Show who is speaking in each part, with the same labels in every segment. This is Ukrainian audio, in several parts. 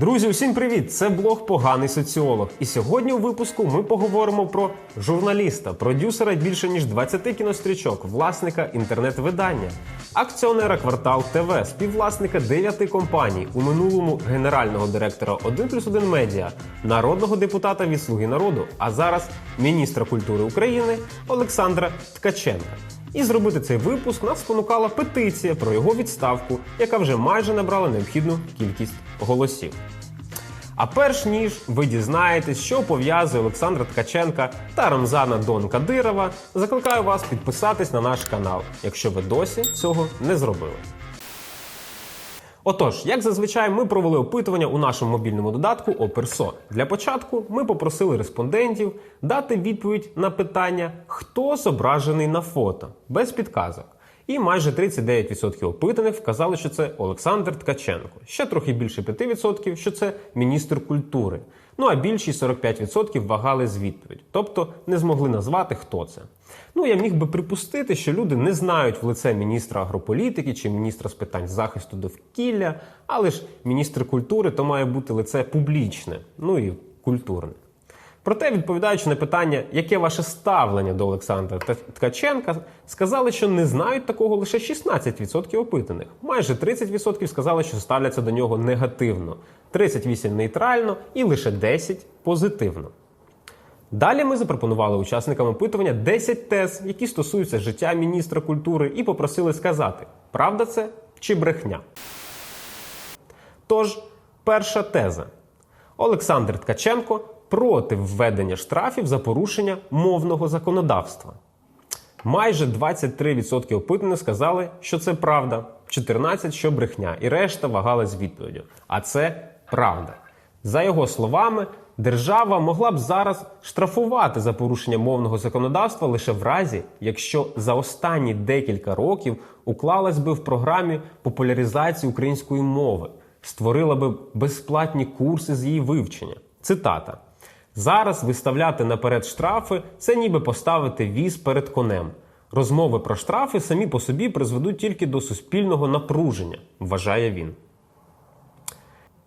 Speaker 1: Друзі, усім привіт! Це блог Поганий соціолог. І сьогодні у випуску ми поговоримо про журналіста, продюсера більше ніж 20 кінострічок, власника інтернет-видання, акціонера Квартал ТВ, співвласника 9 компаній, у минулому генерального директора 1 плюс 1 медіа, народного депутата від Слуги народу, а зараз міністра культури України Олександра Ткаченка. І зробити цей випуск нас спонукала петиція про його відставку, яка вже майже набрала необхідну кількість голосів. А перш ніж ви дізнаєтесь, що пов'язує Олександра Ткаченка та Рамзана Дон Кадирова, закликаю вас підписатись на наш канал, якщо ви досі цього не зробили. Отож, як зазвичай, ми провели опитування у нашому мобільному додатку Оперсо. Для початку ми попросили респондентів дати відповідь на питання, хто зображений на фото, без підказок. І майже 39% опитаних вказали, що це Олександр Ткаченко. Ще трохи більше 5%, що це міністр культури. Ну а більшість 45% вагали з відповідь, тобто не змогли назвати, хто це. Ну я міг би припустити, що люди не знають в лице міністра агрополітики чи міністра з питань захисту довкілля, але ж міністр культури то має бути лице публічне, ну і культурне. Проте, відповідаючи на питання, яке ваше ставлення до Олександра Ткаченка, сказали, що не знають такого лише 16% опитаних. Майже 30% сказали, що ставляться до нього негативно, 38% нейтрально і лише 10% позитивно. Далі ми запропонували учасникам опитування 10 тез, які стосуються життя міністра культури, і попросили сказати, правда це чи брехня. Тож, перша теза. Олександр Ткаченко проти введення штрафів за порушення мовного законодавства. Майже 23% опитаних сказали, що це правда, 14% що брехня, і решта вагали з відповіддю. А це правда. За його словами, держава могла б зараз штрафувати за порушення мовного законодавства лише в разі, якщо за останні декілька років уклалась би в програмі популяризації української мови, створила би безплатні курси з її вивчення. Цитата. Зараз виставляти наперед штрафи це ніби поставити віз перед конем. Розмови про штрафи самі по собі призведуть тільки до суспільного напруження, вважає він.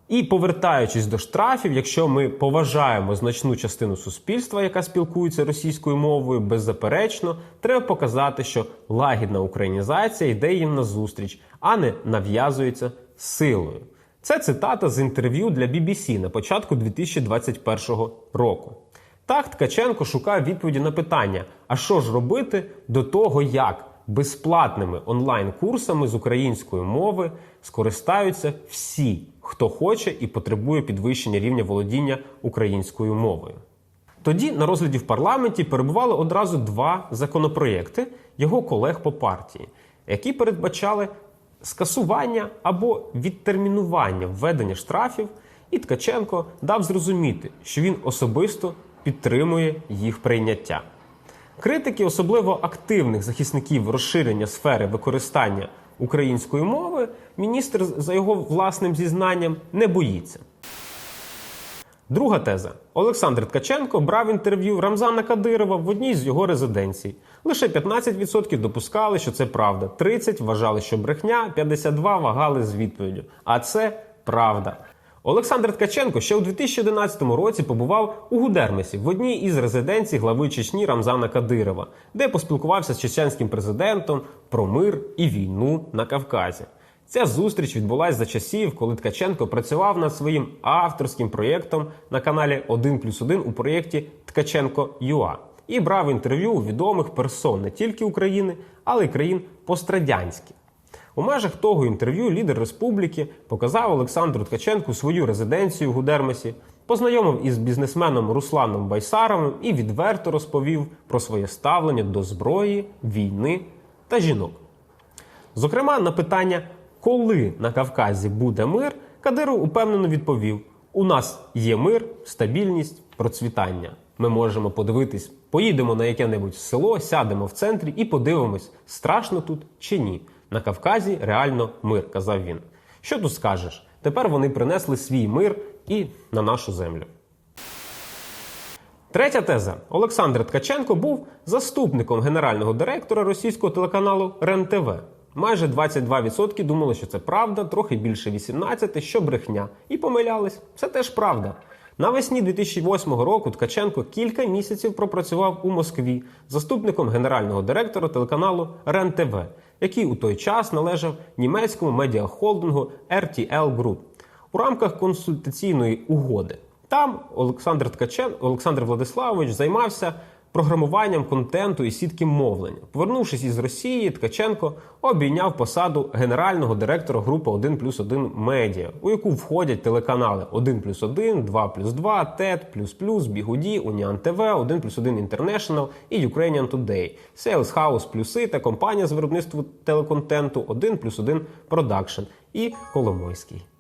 Speaker 1: І повертаючись до штрафів, якщо ми поважаємо значну частину суспільства, яка спілкується російською мовою, беззаперечно, треба показати, що лагідна українізація йде їм назустріч, а не нав'язується силою. Це цитата з інтерв'ю для BBC на початку 2021 року. Так Ткаченко шукає відповіді на питання: а що ж робити до того, як безплатними онлайн-курсами з української мови скористаються всі, хто хоче і потребує підвищення рівня володіння українською мовою. Тоді на розгляді в парламенті перебували одразу два законопроєкти його колег по партії, які передбачали скасування або відтермінування введення штрафів, і Ткаченко дав зрозуміти, що він особисто підтримує їх прийняття. Критики, особливо активних захисників розширення сфери використання української мови, міністр за його власним зізнанням не боїться. Друга теза. Олександр Ткаченко брав інтерв'ю Рамзана Кадирова в одній з його резиденцій. Лише 15% допускали, що це правда, 30% вважали, що брехня, 52% вагали з відповіддю. А це правда. Олександр Ткаченко ще у 2011 році побував у Гудермесі в одній із резиденцій глави Чечні Рамзана Кадирова, де поспілкувався з чеченським президентом про мир і війну на Кавказі. Ця зустріч відбулася за часів, коли Ткаченко працював над своїм авторським проєктом на каналі 1 плюс 1 у проєкті Ткаченко ЮА і брав інтерв'ю у відомих персон не тільки України, але й країн пострадянських. У межах того інтерв'ю лідер республіки показав Олександру Ткаченку свою резиденцію в Гудермесі, познайомив із бізнесменом Русланом Байсаровим і відверто розповів про своє ставлення до зброї, війни та жінок. Зокрема, на питання, коли на Кавказі буде мир, Кадиров упевнено відповів: у нас є мир, стабільність, процвітання. Ми можемо подивитись, поїдемо на яке-небудь село, сядемо в центрі і подивимось, страшно тут чи ні. На Кавказі реально мир, казав він. Що тут скажеш? Тепер вони принесли свій мир і на нашу землю. Третя теза. Олександр Ткаченко був заступником генерального директора російського телеканалу РЕН-ТВ. Майже 22% думали, що це правда, трохи більше 18%, що брехня. І помилялись. Це теж правда. Навесні 2008 року Ткаченко кілька місяців пропрацював у Москві заступником генерального директора телеканалу РЕН-ТВ, який у той час належав німецькому медіахолдингу RTL Group у рамках консультаційної угоди. Там Олександр Ткачен, Олександр Владиславович займався програмуванням контенту і сітки мовлення. Повернувшись із Росії, Ткаченко обійняв посаду генерального директора групи 1 плюс 1 медіа, у яку входять телеканали 1 плюс 1, 2 плюс 2, ТЕТ, плюс плюс, Бігуді, Уніан ТВ, 1 плюс 1 International і Ukrainian Today, Sales House Плюси та компанія з виробництва телеконтенту 1 плюс 1 Production і Коломойський.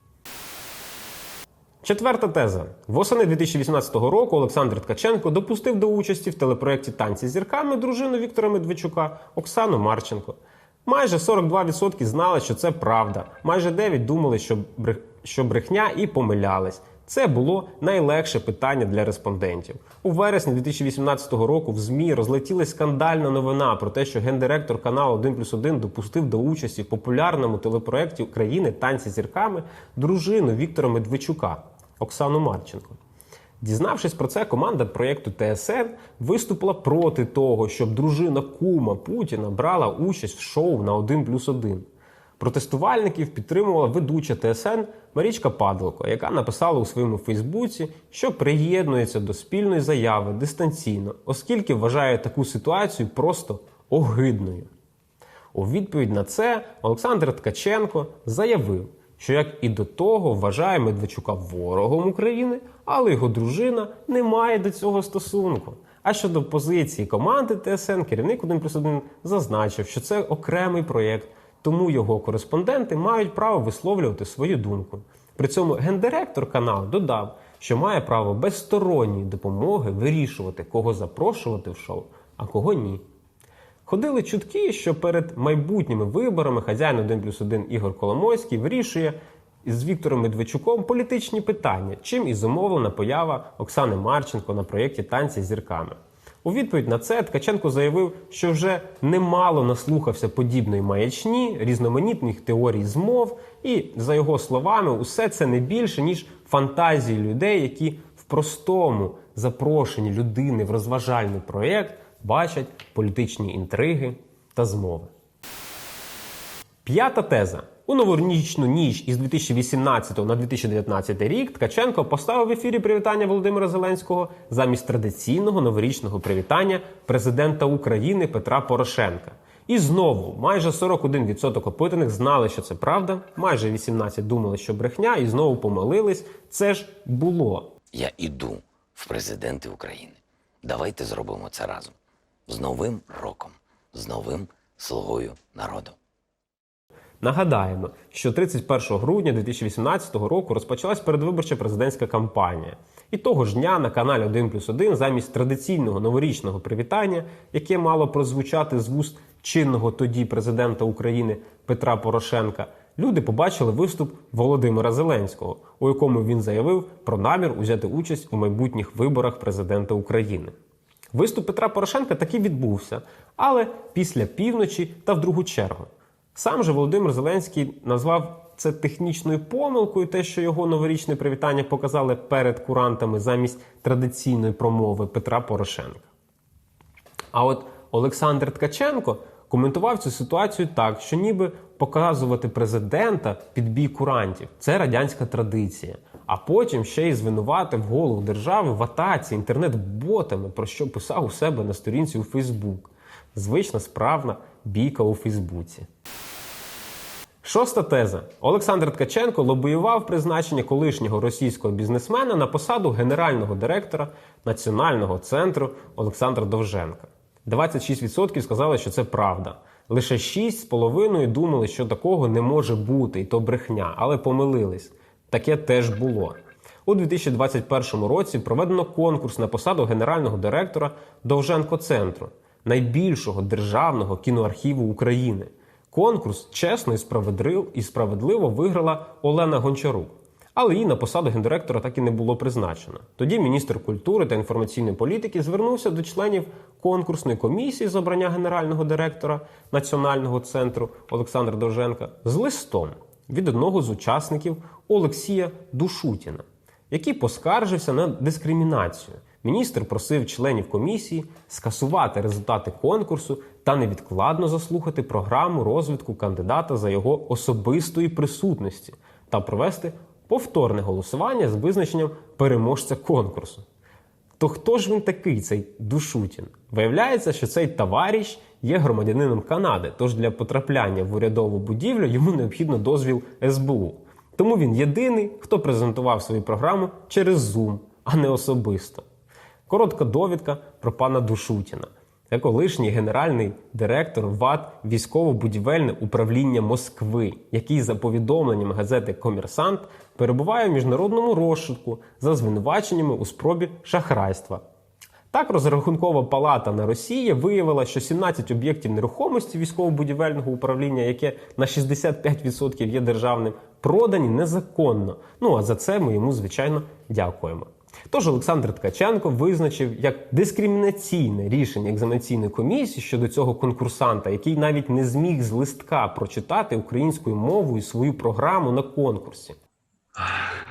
Speaker 1: Четверта теза. Восени 2018 року Олександр Ткаченко допустив до участі в телепроєкті Танці зірками дружину Віктора Медведчука Оксану Марченко. Майже 42% знали, що це правда. Майже 9% думали, що брех- що брехня і помилялись. Це було найлегше питання для респондентів. У вересні 2018 року в ЗМІ розлетілась скандальна новина про те, що гендиректор каналу 1 плюс 1 допустив до участі в популярному телепроєкті України Танці зірками дружину Віктора Медведчука Оксану Марченко. Дізнавшись про це, команда проєкту ТСН виступила проти того, щоб дружина кума Путіна брала участь в шоу на 1 плюс 1. Протестувальників підтримувала ведуча ТСН Марічка Падалко, яка написала у своєму Фейсбуці, що приєднується до спільної заяви дистанційно, оскільки вважає таку ситуацію просто огидною. У відповідь на це Олександр Ткаченко заявив, що як і до того вважає Медведчука ворогом України, але його дружина не має до цього стосунку. А щодо позиції команди ТСН, керівник 1 плюс 1 зазначив, що це окремий проєкт, тому його кореспонденти мають право висловлювати свою думку. При цьому гендиректор каналу додав, що має право без сторонньої допомоги вирішувати, кого запрошувати в шоу, а кого ні. Ходили чутки, що перед майбутніми виборами хазяїн 1 плюс 1 Ігор Коломойський вирішує із Віктором Медведчуком політичні питання, чим і зумовлена поява Оксани Марченко на проєкті Танці з зірками. У відповідь на це Ткаченко заявив, що вже немало наслухався подібної маячні, різноманітних теорій змов, і, за його словами, усе це не більше, ніж фантазії людей, які в простому запрошенні людини в розважальний проєкт бачать політичні інтриги та змови. П'ята теза. У новорічну ніч із 2018 на 2019 рік Ткаченко поставив в ефірі привітання Володимира Зеленського замість традиційного новорічного привітання президента України Петра Порошенка. І знову майже 41% опитаних знали, що це правда, майже 18% думали, що брехня, і знову помилились. Це ж було.
Speaker 2: Я іду в президенти України. Давайте зробимо це разом. З Новим роком, з новим слугою народу.
Speaker 1: Нагадаємо, що 31 грудня 2018 року розпочалась передвиборча президентська кампанія. І того ж дня на каналі 1 плюс 1 замість традиційного новорічного привітання, яке мало прозвучати з вуст чинного тоді президента України Петра Порошенка, люди побачили виступ Володимира Зеленського, у якому він заявив про намір узяти участь у майбутніх виборах президента України. Виступ Петра Порошенка таки відбувся, але після півночі та в другу чергу. Сам же Володимир Зеленський назвав це технічною помилкою, те, що його новорічне привітання показали перед курантами замість традиційної промови Петра Порошенка. А от Олександр Ткаченко коментував цю ситуацію так, що ніби показувати президента під бій курантів це радянська традиція. А потім ще й звинуватив голову держави в атаці інтернет-ботами, про що писав у себе на сторінці у Фейсбук. Звична справна бійка у Фейсбуці. Шоста теза. Олександр Ткаченко лобіював призначення колишнього російського бізнесмена на посаду генерального директора Національного центру Олександра Довженка. 26% сказали, що це правда. Лише 6,5% думали, що такого не може бути, і то брехня, але помилились. Таке теж було. У 2021 році проведено конкурс на посаду генерального директора Довженко Центру, найбільшого державного кіноархіву України. Конкурс чесно і справедливо, виграла Олена Гончарук. Але її на посаду гендиректора так і не було призначено. Тоді міністр культури та інформаційної політики звернувся до членів конкурсної комісії з обрання генерального директора Національного центру Олександра Довженка з листом від одного з учасників Олексія Душутіна, який поскаржився на дискримінацію. Міністр просив членів комісії скасувати результати конкурсу та невідкладно заслухати програму розвитку кандидата за його особистої присутності та провести повторне голосування з визначенням переможця конкурсу. То хто ж він такий, цей Душутін? Виявляється, що цей товариш є громадянином Канади, тож для потрапляння в урядову будівлю йому необхідно дозвіл СБУ. Тому він єдиний, хто презентував свою програму через Zoom, а не особисто. Коротка довідка про пана Душутіна. Це колишній генеральний директор ВАД військово-будівельне управління Москви, який за повідомленням газети Комерсант перебуває в міжнародному розшуку за звинуваченнями у спробі шахрайства. Так, розрахункова палата на Росії виявила, що 17 об'єктів нерухомості військово-будівельного управління, яке на 65% є державним, продані незаконно. Ну а за це ми йому, звичайно, дякуємо. Тож Олександр Ткаченко визначив як дискримінаційне рішення екзаменаційної комісії щодо цього конкурсанта, який навіть не зміг з листка прочитати українською мовою свою програму на конкурсі.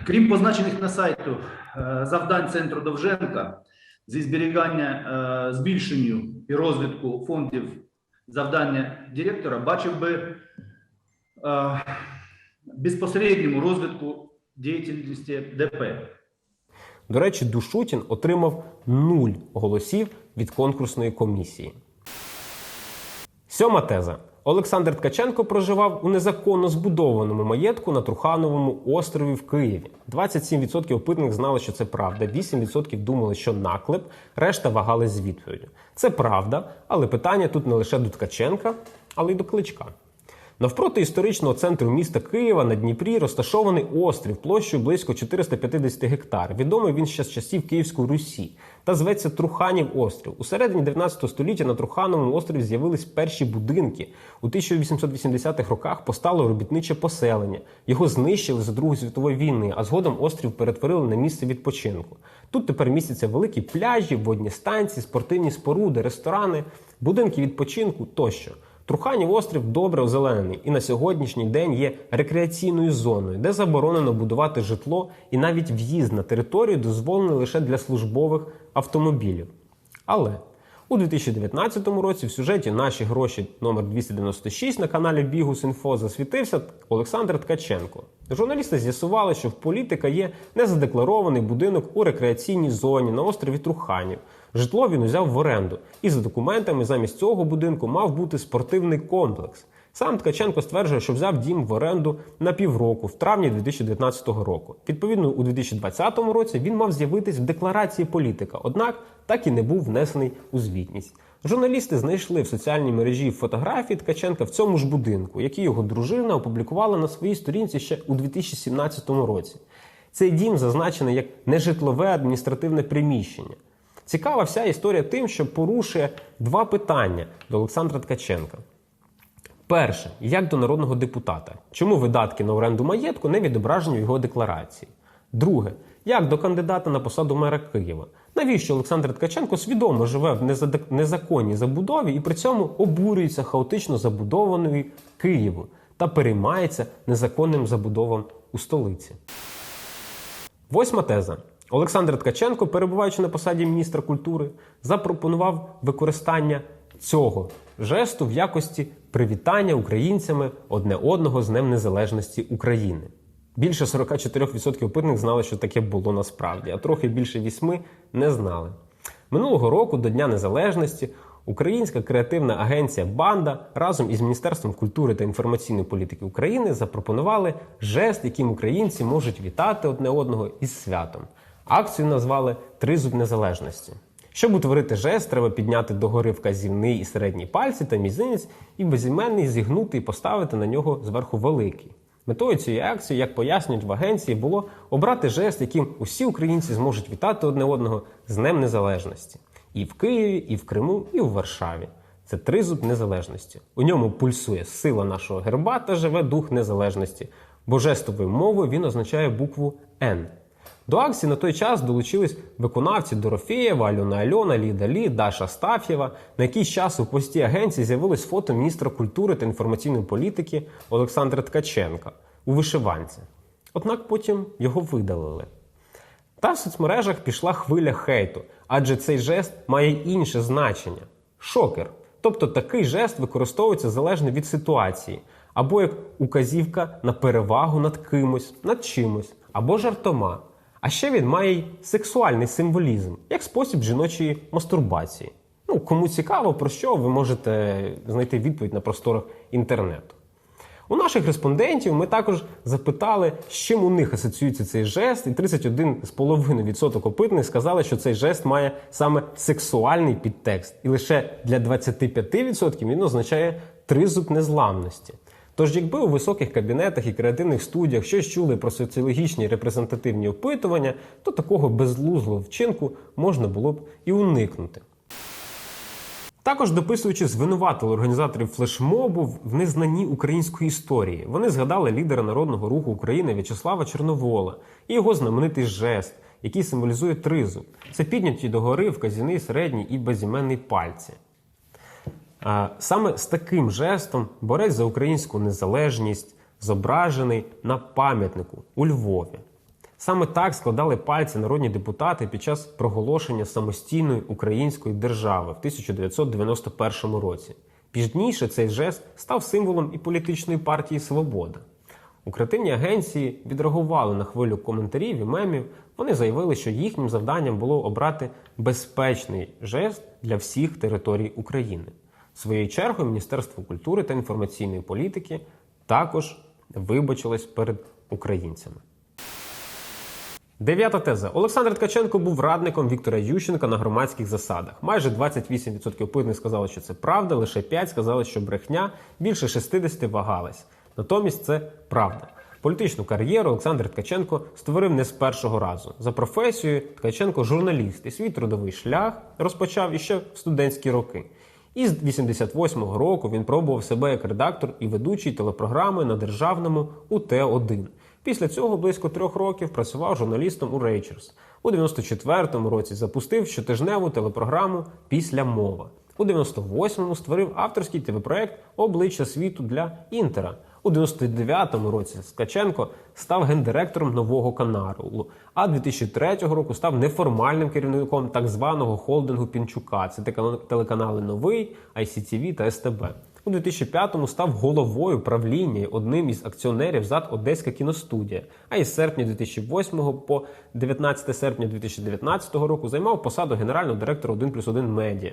Speaker 3: Крім позначених на сайту е, завдань центру Довженка зі зберігання е, збільшенню і розвитку фондів завдання директора, бачив би е, безпосередньому розвитку діяльності ДП.
Speaker 1: До речі, Душутін отримав нуль голосів від конкурсної комісії. Сьома теза. Олександр Ткаченко проживав у незаконно збудованому маєтку на Трухановому острові в Києві. 27% опитаних знали, що це правда, 8% думали, що наклеп, решта вагали з відповіддю. Це правда, але питання тут не лише до Ткаченка, але й до Кличка. Навпроти історичного центру міста Києва на Дніпрі розташований острів площею близько 450 гектар. Відомий він ще з часів Київської Русі та зветься Труханів острів. У середині 19 століття на Трухановому острові з'явились перші будинки. У 1880-х роках постало робітниче поселення. Його знищили за Другої світової війни, а згодом острів перетворили на місце відпочинку. Тут тепер містяться великі пляжі, водні станції, спортивні споруди, ресторани, будинки відпочинку тощо. Труханів острів добре озеленений і на сьогоднішній день є рекреаційною зоною, де заборонено будувати житло і навіть в'їзд на територію дозволений лише для службових автомобілів. Але у 2019 році в сюжеті Наші гроші номер 296 на каналі Бігус.Інфо засвітився Олександр Ткаченко. Журналісти з'ясували, що в політика є незадекларований будинок у рекреаційній зоні на острові Труханів. Житло він узяв в оренду, і за документами замість цього будинку мав бути спортивний комплекс. Сам Ткаченко стверджує, що взяв дім в оренду на півроку в травні 2019 року. Відповідно, у 2020 році він мав з'явитись в декларації політика, однак так і не був внесений у звітність. Журналісти знайшли в соціальній мережі фотографії Ткаченка в цьому ж будинку, які його дружина опублікувала на своїй сторінці ще у 2017 році. Цей дім зазначений як нежитлове адміністративне приміщення. Цікава вся історія тим, що порушує два питання до Олександра Ткаченка. Перше, як до народного депутата, чому видатки на оренду маєтку не відображені в його декларації? Друге, як до кандидата на посаду мера Києва? Навіщо Олександр Ткаченко свідомо живе в незаконній забудові і при цьому обурюється хаотично забудованою Києву та переймається незаконним забудовам у столиці? Восьма теза. Олександр Ткаченко, перебуваючи на посаді міністра культури, запропонував використання цього жесту в якості привітання українцями одне одного з Днем Незалежності України. Більше 44% опитаних знали, що таке було насправді, а трохи більше 8% не знали. Минулого року до Дня Незалежності Українська креативна агенція Банда разом із Міністерством культури та інформаційної політики України запропонували жест, яким українці можуть вітати одне одного із святом. Акцію назвали Тризуб незалежності. Щоб утворити жест, треба підняти догори вказівний і середній пальці та мізинець і безіменний зігнути і поставити на нього зверху великий. Метою цієї акції, як пояснюють в агенції, було обрати жест, яким усі українці зможуть вітати одне одного з Днем Незалежності. І в Києві, і в Криму, і в Варшаві. Це тризуб незалежності. У ньому пульсує сила нашого герба та живе дух незалежності. бо жестовою мовою він означає букву Н. До акції на той час долучились виконавці Дорофєєва, Альона Альона, Ліда Лі, Даша Стаф'єва. На якийсь час у пості агенції з'явилось фото міністра культури та інформаційної політики Олександра Ткаченка у вишиванці. Однак потім його видалили. Та в соцмережах пішла хвиля хейту, адже цей жест має інше значення шокер. Тобто такий жест використовується залежно від ситуації, або як указівка на перевагу над кимось, над чимось, або жартома. А ще він має й сексуальний символізм, як спосіб жіночої мастурбації. Ну, кому цікаво, про що ви можете знайти відповідь на просторах інтернету. У наших респондентів ми також запитали, з чим у них асоціюється цей жест, і 31,5% опитаних сказали, що цей жест має саме сексуальний підтекст, і лише для 25% він означає тризуб незламності. Тож, якби у високих кабінетах і креативних студіях щось чули про соціологічні репрезентативні опитування, то такого безглузлого вчинку можна було б і уникнути. Також дописуючи, звинуватили організаторів флешмобу в незнанні української історії. Вони згадали лідера народного руху України В'ячеслава Чорновола і його знаменитий жест, який символізує тризуб. Це підняті догори вказівний, середній і безіменний пальці. Саме з таким жестом борець за українську незалежність зображений на пам'ятнику у Львові. Саме так складали пальці народні депутати під час проголошення самостійної української держави в 1991 році. Пізніше цей жест став символом і політичної партії Свобода. У агенції відреагували на хвилю коментарів і мемів. Вони заявили, що їхнім завданням було обрати безпечний жест для всіх територій України. Своєю чергою Міністерство культури та інформаційної політики також вибачилось перед українцями. Дев'ята теза. Олександр Ткаченко був радником Віктора Ющенка на громадських засадах. Майже 28% опитаних сказали, що це правда, лише 5% сказали, що брехня, більше 60% вагались. Натомість це правда. Політичну кар'єру Олександр Ткаченко створив не з першого разу. За професією Ткаченко журналіст і свій трудовий шлях розпочав іще в студентські роки. І з 88-го року він пробував себе як редактор і ведучий телепрограми на державному УТ-1. Після цього близько трьох років працював журналістом у Рейчерс. У 94-му році запустив щотижневу телепрограму Після мова. У 98-му створив авторський ТВ-проект Обличчя світу для Інтера. У 99-му році Скаченко став гендиректором нового каналу, а 2003 року став неформальним керівником так званого холдингу Пінчука. Це телеканали Новий, ICTV та СТБ. У 2005-му став головою правління одним із акціонерів ЗАД Одеська кіностудія. А із серпня 2008 по 19 серпня 2019 року займав посаду генерального директора 1 плюс 1 медіа.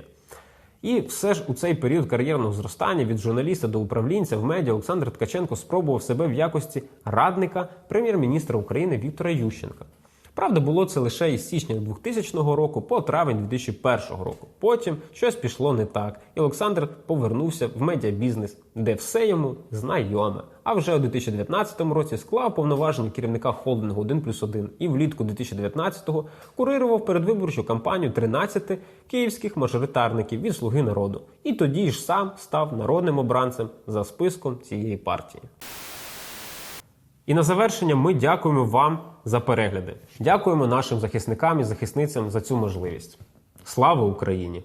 Speaker 1: І все ж у цей період кар'єрного зростання від журналіста до управлінця в медіа Олександр Ткаченко спробував себе в якості радника прем'єр-міністра України Віктора Ющенка. Правда, було це лише із січня 2000 року по травень 2001 року. Потім щось пішло не так, і Олександр повернувся в медіабізнес, де все йому знайоме. А вже у 2019 році склав повноваження керівника холдингу 1 плюс 1 і влітку 2019-го курирував передвиборчу кампанію 13 київських мажоритарників від Слуги народу. І тоді ж сам став народним обранцем за списком цієї партії. І на завершення ми дякуємо вам за перегляди. Дякуємо нашим захисникам і захисницям за цю можливість. Слава Україні!